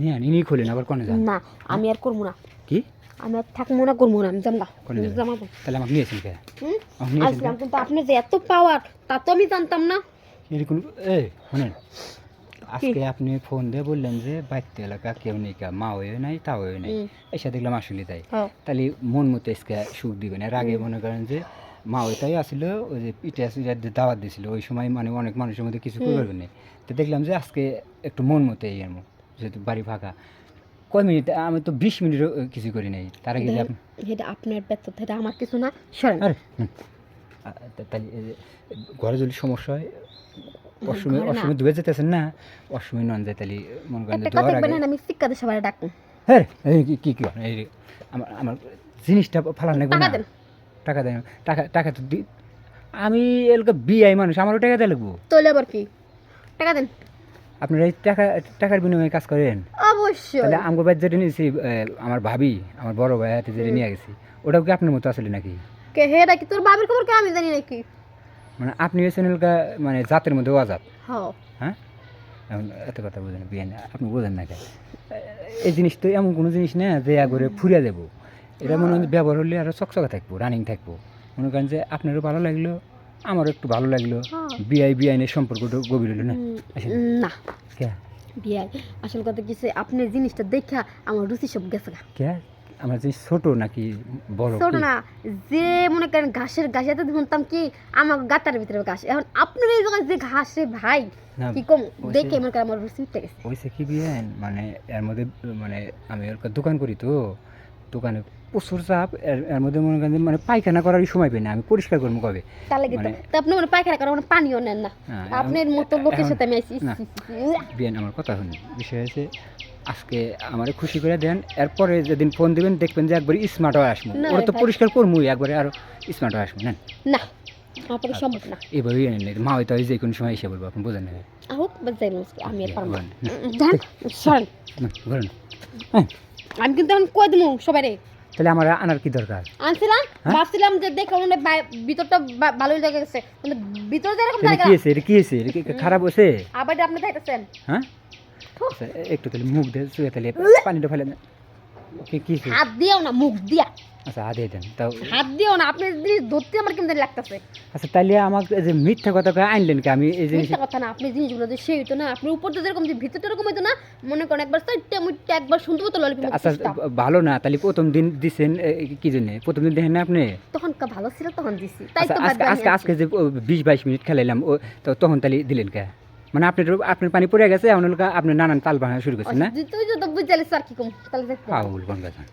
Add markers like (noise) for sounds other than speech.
হ্যাঁ ইনি খোলেন আবার কোনে যান। না আমি আর করব না। কি? আমি আর থাকব না করব না আমি জানলা কোনে যাবেন? জামাবো তাহলে আমাকে নিয়েছেন কে? হুম? আমাকে নিয়েছেন আসলাম কিন্তু আপনার যে এত পাওয়ার তা তো আমি জানতাম না। এরকম এ শোনেন আজকে আপনি ফোন দিয়ে বললেন যে বাইতে এলাকা কেউ নেই কা মা হয়ে নাই তা হয়ে নাই এসে দেখলাম আসলে তাই। হ্যাঁ। তাহলে মন মতো এসকে সুখ দিবেন। এর আগে মনে করেন যে মা ওইটাই আসছিল ওই যে পিঠে আসলে দাওয়াত দিছিল ওই সময় মানে অনেক মানুষের মধ্যে কিছু করবেন না তো দেখলাম যে আজকে একটু মন মতো এই এর যেহেতু বাড়ি ফাঁকা। কয় মিনিট? আমি তো বিশ মিনিটও কিছু করি নাই। তার আগে এটা আপনার ব্যর্থতা এটা আমার কিছু না। সরেন। আরে। তাহলে ঘরে যদি সমস্যা হয় অসময়। অসময় ডুবে যেতেছেন না অসময় নন যায় তাহলে মনে করেন দেওয়ার আগে আমি শিক্ষাতে সবাই ডাকবো হ্যাঁ এই কি কি কি আমার আমার জিনিসটা ফালান লাগবে টাকা না। দেন। টাকা দেন টাকা টাকা তো দি আমি এলাকা বিআই মানুষ আমারও টাকা দিয়ে লাগবো। তাহলে আবার কি? টাকা দেন। আপনারা এই টাকা টাকার বিনিময়ে কাজ করেন? অবশ্যই। তাহলে আমার বাড়ি যেটা নিয়েছি আমার ভাবি আমার বড় ভাই হাতে যেটা নিয়ে গেছি। ওটাও কি আপনার মতো আসলে নাকি? কে হে ডাকি তোর বাবির খবর? কে আমি জানি নাকি। মানে আপনি হয়েছেন এলাকা মানে জাতের মধ্যে অজাত। হ্যাঁ? হ্যাঁ এত কথা বোঝেন বিয়ান আপনি বোঝেন না কেন? এই জিনিস তো এমন কোনো জিনিস না যে একবারে ফুরিয়ে দেবো। এটা মনে হয় ব্যবহার হলে আরও চকচকা থাকব রানিং থাকব। মনে করেন যে আপনারও ভালো লাগল আমারও একটু ভালো লাগল। হ্যাঁ। বিআই বিআইনের সম্পর্কটা গভীর হলো না? না। কে? বিয়াই আসল কথা কিছু আপনার জিনিসটা দেখা আমার রুচি সব গেছে গা। কে? আমার জিনিস ছোট নাকি বড় ছোট না যে মনে করেন ঘাসের ঘাস এত শুনতাম কি আমার গাতার ভিতরে ঘাস। এখন আপনার এই জায়গায় যে ঘাস রে ভাই কি কম? দেখে মনে করেন আমার রুচি উঠে গেছে। হয়েছে কি বিয়ান মানে এর মধ্যে মানে আমি ওর দোকান করি তো দোকানে প্রচুর চাপ এর মধ্যে মনে করেন মানে পায়খানা করার সময় পাই না আমি পরিষ্কার করব কবে? মানে- আপনি মানে পায়খানা মানে পানিও নেন না। হ্যাঁ, আপনার মতো লোকের সাথে আমি বিয়ান আমার কথা শুনি বিষয় হয়েছে আজকে আমারে খুশি করে দেন এরপরে যেদিন ফোন দিবেন দেখবেন যে একবার স্মার্ট হয়ে আসব। ওরা তো পরিষ্কার করবই একবারে আরও স্মার্ট হয়ে আসব না না সম্ভব না। নেই মা হয়তো যে কোনো সময় এসে বলব আপনি বোঝেন না। হোক আমি আর পারব না। (laughs) হ্যাঁ। আমি কিন্তু এখন কই দিমু সবাইরে? তাহলে আমার আনার কি দরকার? আনছিলাম হ্যাঁ? ভাবছিলাম যে দেখে মানে ভিতরটা ভালো ভালোই লেগে গেছে। মানে ভিতরে যেরকম জায়গা কি হয়েছে? কি হয়েছে? খারাপ হয়েছে? আবার আপনি দেখতেছেন। হ্যাঁ? আচ্ছা, একটু তাহলে মুখ দিয়ে শুয়ে তাহলে পানিটা ফেলে। কি হাত দিও না মুখ দিয়া। আচ্ছা হাতে দেন। তাও হাত দিও না আপনি জিনিস ধরতে আমার কেমন লাগতেছে। আচ্ছা তাহলে আমাকে এই যে মিথ্যা কথা কয়ে আনলেন কি? আমি এই জিনিস মিথ্যা কথা না আপনি জিনিসগুলো যে সেই হইতো না আপনি উপর তো যেরকম যে ভিতরটা এরকম হইতো না মনে করেন একবার চারটা মুটটা একবার শুনতে হতো ললিপপ আচ্ছা ভালো না তাহলে প্রথম দিন দিছেন কি জন্য? প্রথম দিন দেখেন না আপনি? তখন কা ভালো ছিল তখন দিছি। তাই আচ্ছা তো আজকে আজকে যে বিশ বাইশ মিনিট খেলাইলাম তো তখন তাহলে দিলেন কে? মানে আপনার আপনার পানি পড়ে গেছে এমন লোক আপনি নানান তাল ভাঙা শুরু করছেন না? তুই যদি বুঝালে স্যার কি কম? তাহলে পাগল কোন কথা